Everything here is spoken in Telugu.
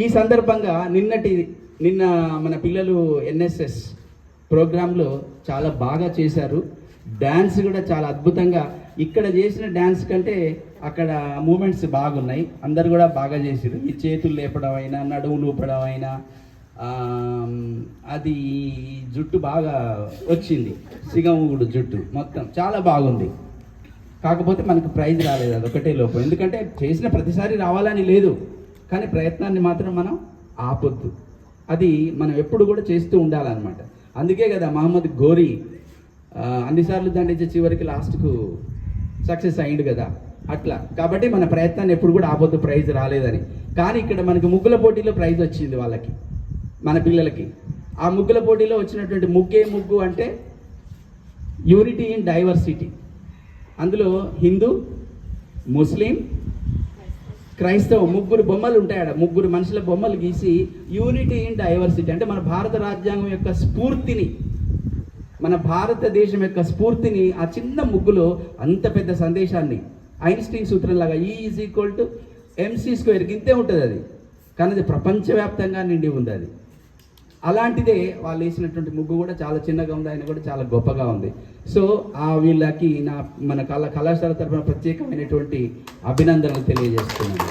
ఈ సందర్భంగా నిన్నటి నిన్న మన పిల్లలు ఎన్ఎస్ఎస్ ప్రోగ్రాంలో చాలా బాగా చేశారు. డ్యాన్స్ కూడా చాలా అద్భుతంగా ఇక్కడ చేసిన డ్యాన్స్ కంటే అక్కడ మూమెంట్స్ బాగున్నాయి. అందరు కూడా బాగా చేసారు ఈ చేతులు లేపడం అయినా నడుము లూపడం అయినా అది జుట్టు బాగా వచ్చింది. సిగముగుడు జుట్టు మొత్తం చాలా బాగుంది. కాకపోతే మనకు ప్రైజ్ రాలేదు అది ఒకటే లోపం. ఎందుకంటే చేసిన ప్రతిసారి రావాలని లేదు. కానీ ప్రయత్నాన్ని మాత్రం మనం ఆపొద్దు. అది మనం ఎప్పుడు కూడా చేస్తూ ఉండాలన్నమాట. అందుకే కదా మహమ్మద్ గోరీ అన్నిసార్లు దండించే చివరికి లాస్ట్కు సక్సెస్ అయింది కదా. అట్లా. కాబట్టి మన ప్రయత్నాన్ని ఎప్పుడు కూడా ఆపొద్దు ప్రైజ్ రాలేదని. కానీ ఇక్కడ మనకి ముగ్గుల పోటీలో ప్రైజ్ వచ్చింది వాళ్ళకి మన పిల్లలకి. ఆ ముగ్గుల పోటీలో వచ్చినటువంటి ముగ్గే ముగ్గు అంటే యూనిటీ ఇన్ డైవర్సిటీ. అందులో హిందూ ముస్లిం క్రైస్తవ ముగ్గురు బొమ్మలు ఉంటాయి ఆడ ముగ్గురు మనుషుల బొమ్మలు గీసి యూనిటీ ఇన్ డైవర్సిటీ. అంటే మన భారత రాజ్యాంగం యొక్క స్ఫూర్తిని మన భారతదేశం యొక్క స్ఫూర్తిని ఆ చిన్న ముగ్గులో అంత పెద్ద సందేశాన్ని ఐన్స్టీన్ సూత్రం లాగా E is equal to MC square ఇంతే ఉంటుంది అది. కానీ అది ప్రపంచవ్యాప్తంగా నిండి ఉంది అది. అలాంటిదే వాళ్ళు వేసినటువంటి ముగ్గు కూడా చాలా చిన్నగా ఉంది ఆయన కూడా చాలా గొప్పగా ఉంది. సో ఆ వీళ్ళకి నా మన కళ కళాశాల తరఫున ప్రత్యేకమైనటువంటి అభినందనలు తెలియజేస్తున్నాను.